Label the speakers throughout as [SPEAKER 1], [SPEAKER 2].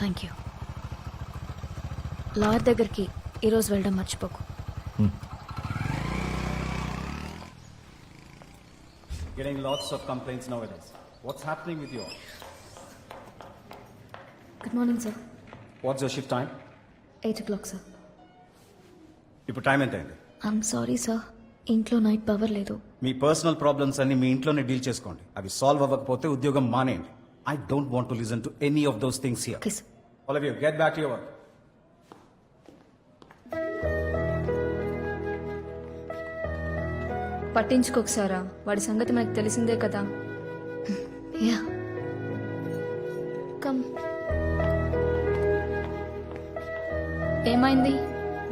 [SPEAKER 1] Thank you lawyer దగ్గరికి ఈరోజు వెళ్ళడం మర్చిపోకు.
[SPEAKER 2] Getting lots of complaints nowadays. What's happening with you? all?
[SPEAKER 1] Good morning sir
[SPEAKER 2] What's your shift time?
[SPEAKER 1] Eight o'clock sir
[SPEAKER 2] ఇప్పుడు time ఎంత అయింది
[SPEAKER 1] I'm sorry sir ఇంట్లో night power లేదు.
[SPEAKER 2] మీ పర్సనల్ ప్రాబ్లమ్స్ అన్ని మీ ఇంట్లోనే డీల్ చేసుకోండి. అవి సాల్వ్ అవ్వకపోతే ఉద్యోగం మానేయండి. I don't want to listen to any of those things here
[SPEAKER 1] okay sir
[SPEAKER 2] all of you get back your work
[SPEAKER 3] పట్టించుకోకసారా వాడి సంగతి మనకు తెలిసిందే కదా.
[SPEAKER 1] యా.
[SPEAKER 3] కమ్. ఏమైంది?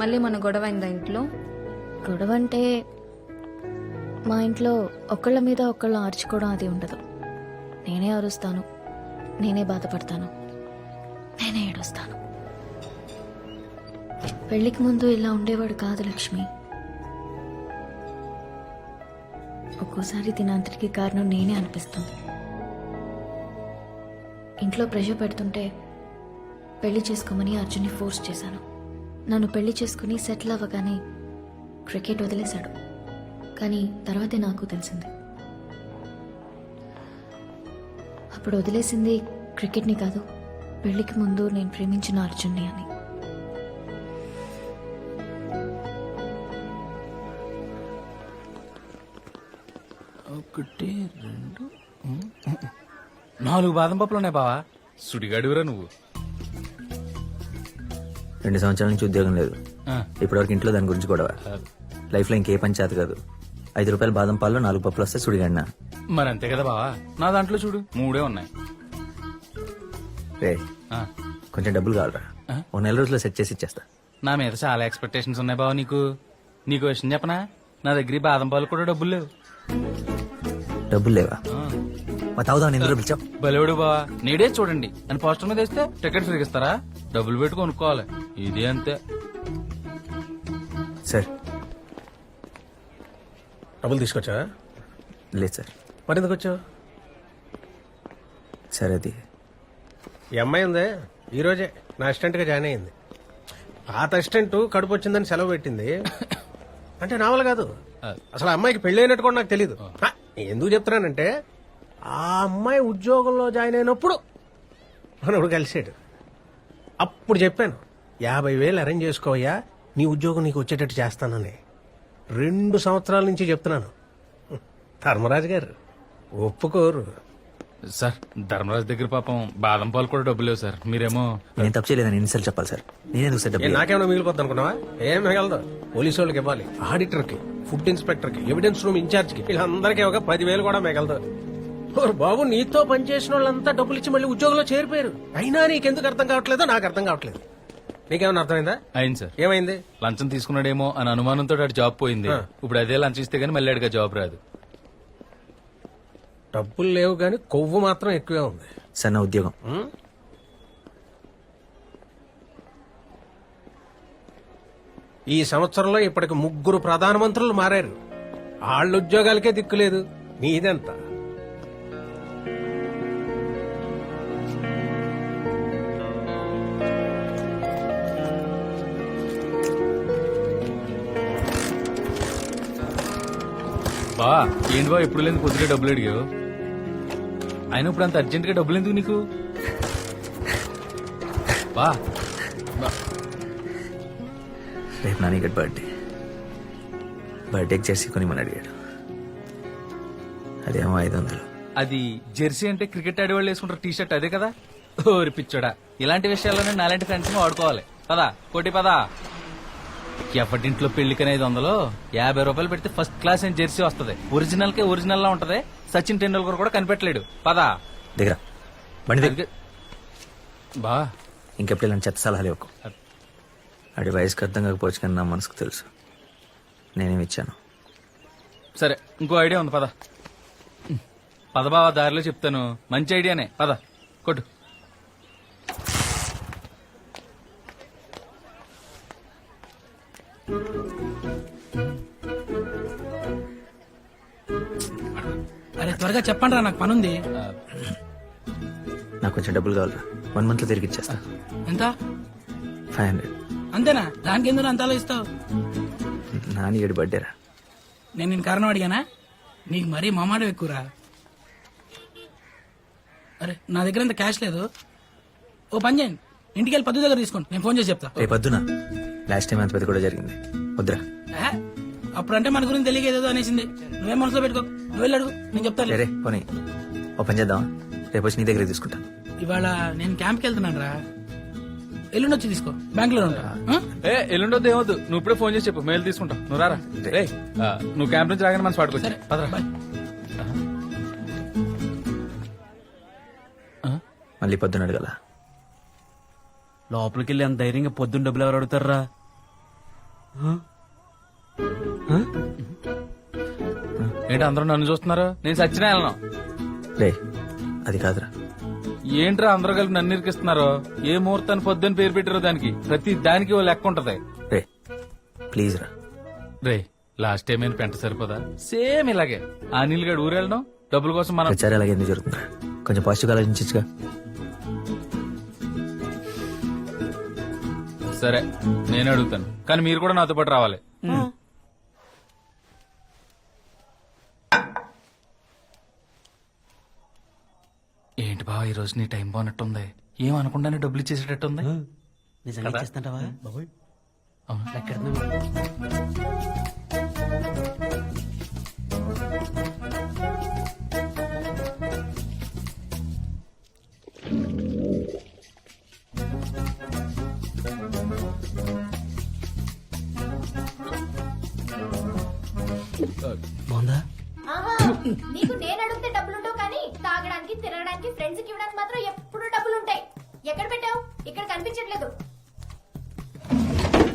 [SPEAKER 3] మళ్ళీ మన గొడవ అయిందా ఇంట్లో?
[SPEAKER 1] గొడవ అంటే మా ఇంట్లో ఒకళ్ళ మీద ఒకళ్ళు ఆర్చుకోవడం అది ఉండదు. నేనే అరుస్తాను. నేనే బాధపడతాను. నేనే ఏడుస్తాను. పెళ్ళికి ముందు ఇలా ఉండేవాడు కాదు లక్ష్మి. ఒక్కోసారి దీనంతటికి కారణం నేనే అనిపిస్తుంది. ఇంట్లో ప్రెషర్ పెడుతుంటే పెళ్ళి చేసుకోమని అర్జున్ని ఫోర్స్ చేశాను. నన్ను పెళ్ళి చేసుకుని సెటిల్ అవ్వగానే క్రికెట్ వదిలేశాడు. కానీ తర్వాతే నాకు తెలిసింది. అప్పుడు వదిలేసింది క్రికెట్ని కాదు పెళ్ళికి ముందు నేను ప్రేమించిన అర్జున్ని అని.
[SPEAKER 4] ఒకటి రెండు నాలుగు బాదం పప్పులు ఉన్నాయి బావా. సుడిగాడివరా నువ్వు.
[SPEAKER 5] రెండు సంవత్సరాల నుంచి ఉద్యోగం లేదు.
[SPEAKER 4] ఆ,
[SPEAKER 5] ఇప్పటివరకు ఇంట్లో దాని గురించి గొడవ. లైఫ్లో ఇంకే పంచాయతీ కాదు. ఐదు రూపాయల బాదం పాలు నాలుగు పప్పులు వస్తే సుడిగండి
[SPEAKER 4] మరి అంతే కదా బావా. నా దాంట్లో చూడు మూడే ఉన్నాయి.
[SPEAKER 5] రే
[SPEAKER 4] ఆ,
[SPEAKER 5] కొంచెం డబ్బులు కావాలరా? ఓ నెల రోజుల్లో సెట్ చేసి ఇచ్చేస్తా.
[SPEAKER 4] నా మీద చాలా ఎక్స్పెక్టేషన్స్ ఉన్నాయి బావా నీకు. నీకు విషయం చెప్పనా? నా దగ్గర ఈ బాదం పాలు కూడా డబ్బులు లేవు.
[SPEAKER 5] డబ్బులు లేవా?
[SPEAKER 4] ఆ,
[SPEAKER 5] మా తాగుదాం ఎందుకు పిలిచావు?
[SPEAKER 4] బలేవుడు బావా. నేడే చూడండి. అని పోస్టర్ మీద వేస్తే టికెట్ ఫ్రీగా ఇస్తారా డబ్బులు పెట్టి కొనుక్కోవాలి. ఇది అంతే.
[SPEAKER 5] సార్.
[SPEAKER 6] డబ్బులు తీసుకొచ్చా
[SPEAKER 5] లేదు సార్.
[SPEAKER 6] మరి ఎందుకు వచ్చావు?
[SPEAKER 5] సరే అది
[SPEAKER 6] ఈ అమ్మాయి ఉందే. ఈ రోజే నా అసిస్టెంట్గా జాయిన్ అయింది పాత అసిస్టెంట్ కడుపు వచ్చిందని సెలవు పెట్టింది. అంటే నా వల్ల కాదు అసలు ఆ అమ్మాయికి పెళ్ళి అయినట్టు కూడా నాకు తెలియదు ఎందుకు చెప్తున్నానంటే ఆ అమ్మాయి ఉద్యోగంలో జాయిన్ అయినప్పుడు మనోడు కలిసాడు అప్పుడు చెప్పాను యాభై వేలు అరేంజ్ చేసుకోవయ్యా నీ ఉద్యోగం నీకు వచ్చేటట్టు చేస్తానని. రెండు సంవత్సరాల నుంచి చెప్తున్నాను. ధర్మరాజు గారు ఒప్పుకోరు.
[SPEAKER 4] సార్ ధర్మరాజు దగ్గర పాపం బాదం పాలు కూడా డబ్బులు లేవు సార్. మీరేమో
[SPEAKER 5] నేను తప్పు చేయలేదని ఎన్నిసార్లు చెప్పాలి సార్. నేనెందుకు సార్ డబ్బులు
[SPEAKER 6] నాకేమైనా మిగిలిపోద్ది అనుకున్నావా ఏం మిగలదు. పోలీసు వాళ్ళకి ఇవ్వాలి. ఆడిటర్కి ఫుడ్ ఇన్స్పెక్టర్కి ఎవిడెన్స్ రూమ్ ఇన్ఛార్జ్కి వీళ్ళందరికీ ఒక పదివేలు కూడా మిగలదు. బాబు నీతో పనిచేసిన వాళ్ళంతా డబ్బులు ఇచ్చి మళ్ళీ ఉద్యోగంలో చేరిపోయారు. అయినా నీకెందుకు అర్థం కావట్లేదో? నాకు అర్థం కావట్లేదు. నీకేమైనా అర్థమైందా?
[SPEAKER 4] అయింది సార్.
[SPEAKER 6] ఏమైంది?
[SPEAKER 4] లంచం తీసుకున్నాడేమో అని అనుమానంతో జాబ్ పోయింది. ఇప్పుడు అదే లంచం ఇస్తే గానీ మళ్ళీ అడిగా జాబ్ రాదు.
[SPEAKER 6] డబ్బులు లేవు కానీ కొవ్వు మాత్రం ఎక్కువే ఉంది.
[SPEAKER 5] సార్ నా ఉద్యోగం?
[SPEAKER 6] ఈ సంవత్సరంలో ఇప్పటికి ముగ్గురు ప్రధానమంత్రులు మారారు. వాళ్ళ ఉద్యోగాలకే దిక్కులేదు నీదెంత?
[SPEAKER 4] బా ఏంటి బా ఎప్పుడు లేదు కొద్దిగా డబ్బులు అడిగావు? ఆయన ఇప్పుడు అంత అర్జెంట్గా డబ్బులు ఎందుకు నీకు? బా.
[SPEAKER 5] రేపు నా నీకు బర్త్డే. బర్త్డేకి జెర్సీ కొని అడిగాడు. అదేమో ఐదు వందలు.
[SPEAKER 4] అది జెర్సీ అంటే క్రికెట్ ఆడేవాళ్ళు వేసుకుంటారు టీ షర్ట్ అదే కదా? ఓరి పిచ్చోడా. ఇలాంటి విషయాల్లోనే నాలాంటి ఫ్రెండ్స్ వాడుకోవాలి. పదా కోటి పదా. ఎవరింట్లో పెళ్ళికని ఐదు వందలు? యాభై రూపాయలు పెడితే ఫస్ట్ క్లాస్ అని జెర్సీ వస్తది. ఒరిజినల్ కే ఒరిజినల్ లా ఉంటది. సచిన్ టెండూల్కర్ కూడా కనిపెట్టలేడు. పదా.
[SPEAKER 5] దగ్గర. బండి దగ్గర.
[SPEAKER 4] అందుకే- బా.
[SPEAKER 5] ఇంకెప్పుడు ఇలాంటి చెత్త సలహాలు ఇవ్వకు. ఆడి వయసుకి అర్థం కాకపోవచ్చు కానీ నా మనసుకు తెలుసు. నేనేమి ఇచ్చాను?
[SPEAKER 4] సరే ఇంకో ఐడియా ఉంది పద. పద బావా దారిలో చెప్తాను. మంచి ఐడియానే. పద. కొట్టు.
[SPEAKER 7] అరే త్వరగా చెప్పండి రా నాకు పనుంది.
[SPEAKER 5] నాకు కొంచెం డబ్బులు కావాలరా. వన్ మంత్లో తిరిగి ఇచ్చేస్తా
[SPEAKER 7] ఎంత?
[SPEAKER 5] ఫైవ్ హండ్రెడ్
[SPEAKER 7] అంతేనా? దానికి ఎందుకు అంత ఆలోచిస్తావు
[SPEAKER 5] నాని ఏడు బర్త్డేరా
[SPEAKER 7] నేను నేను కారణం అడిగానా? నీకు మరీ మామాడు ఎక్కువరా? అరే నా దగ్గర అంత క్యాష్ లేదు. ఓ పని చేయండి. ఇంటికి వెళ్ళి పద్దు దగ్గర తీసుకోండి. నేను ఫోన్ చేసి చెప్తా.
[SPEAKER 5] రేపు వద్దునా లాస్ట్ టైం అంత పెద్ద కూడా జరిగింది. వద్దురా?
[SPEAKER 7] అప్పుడంటే మన గురించి తెలియక ఏదో అనేసింది. నువ్వేం మనసులో పెట్టుకో. నువ్వు వెళ్ళి అడుగు. నేను చెప్తాను
[SPEAKER 5] రే పోనీ. ఓ పని చేద్దాం రేపు వచ్చి నీ దగ్గర తీసుకుంటా.
[SPEAKER 7] ఇవాళ నేను క్యాంప్కి వెళ్తున్నాను రా ఎల్లుండి వచ్చి తీసుకో లో ఉంటా?
[SPEAKER 4] ఏ ఎల్లుండొద్దు ఏమొద్దు. నువ్వు ఇప్పుడే ఫోన్ చేసి చెప్పు. మెయిల్ తీసుకుంటాం. నువ్వు రారా? రే నువ్వు క్యాంప్ నుంచి రాగానే మనసు
[SPEAKER 7] బాయ్.
[SPEAKER 5] మళ్ళీ పొద్దున అడగల.
[SPEAKER 8] లోపలికి వెళ్ళి అంత ధైర్యంగా పొద్దున్న డబ్బులు ఎవరు అడుగుతారా
[SPEAKER 4] ఏంటి అందరూ నన్ను చూస్తున్నారు? నేను సచ్చినా వెళ్ళను.
[SPEAKER 5] రే అది కాదురా.
[SPEAKER 4] ఏంట్రా అందరూ కలిపి నన్ను ఇరికిస్తున్నారు? ఏ ముహూర్తాన్ని పొద్దున్న పేరు పెట్టారో దానికి? ప్రతి దానికి ఓ లెక్క ఉంటది.
[SPEAKER 5] రే ప్లీజ్ రా
[SPEAKER 4] రే లాస్ట్ టైం ఏం పెంట సరిపోదా? సేమ్ ఇలాగే. ఆ నీళ్ళు గడు ఊరెళ్ళడం డబ్బుల కోసం మనం
[SPEAKER 5] ప్రచారం అలాగే ఎందుకు జరుగుతుందిరా? కొంచెం పాజిటివ్ ఆలోచించగా
[SPEAKER 4] సరే నేను అడుగుతాను. కానీ మీరు కూడా నాతో పాటు రావాలి. ఏంటి బావ ఈ రోజు నీ టైం బాగున్నట్టుంది. ఏం అనకుండానే డబ్బులు ఇచ్చేసేటట్టుంది?
[SPEAKER 8] నిజంగా ఇచ్చేస్తుంటావా
[SPEAKER 4] అవును.
[SPEAKER 5] బాగుందా?
[SPEAKER 9] నీకు నేను అడిగితే డబ్బులుంటావు కానీ తాగడానికి తినడానికి ఫ్రెండ్స్కి ఇవ్వడానికి మాత్రం ఎప్పుడు డబ్బులుంటాయి. ఎక్కడ పెట్టావు? ఇక్కడ కనిపించట్లేదు.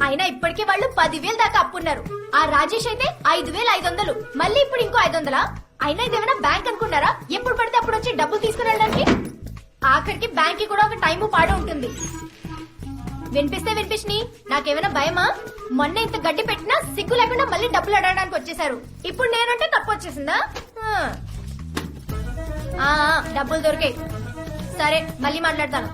[SPEAKER 9] అయినా ఇప్పటికే వాళ్ళు పదివేలు దాకా అప్పున్నారు. ఆ రాజేష్ అయితే ఐదు వేలు ఐదు వందలు మళ్ళీ ఇప్పుడు ఇంకో ఐదు వందలా అయినా ఇదేమైనా బ్యాంక్ అనుకున్నారా? ఎప్పుడు పడితే అప్పుడు వచ్చి డబ్బులు తీసుకుని వెళ్ళడానికి? ఆఖరికి బ్యాంక్కి కూడా ఒక టైము పాడు ఉంటుంది వినిపిస్తే వినిపించి నాకేమైనా భయమా? మొన్న ఇంత గడ్డి పెట్టినా సిగ్గు లేకుండా మళ్ళీ డబ్బులు అడగడానికి వచ్చేసారు ఇప్పుడు నేనంటే తప్పు వచ్చేసిందా? డబ్బులు దొరికాయి. సరే మళ్ళీ మాట్లాడతాను.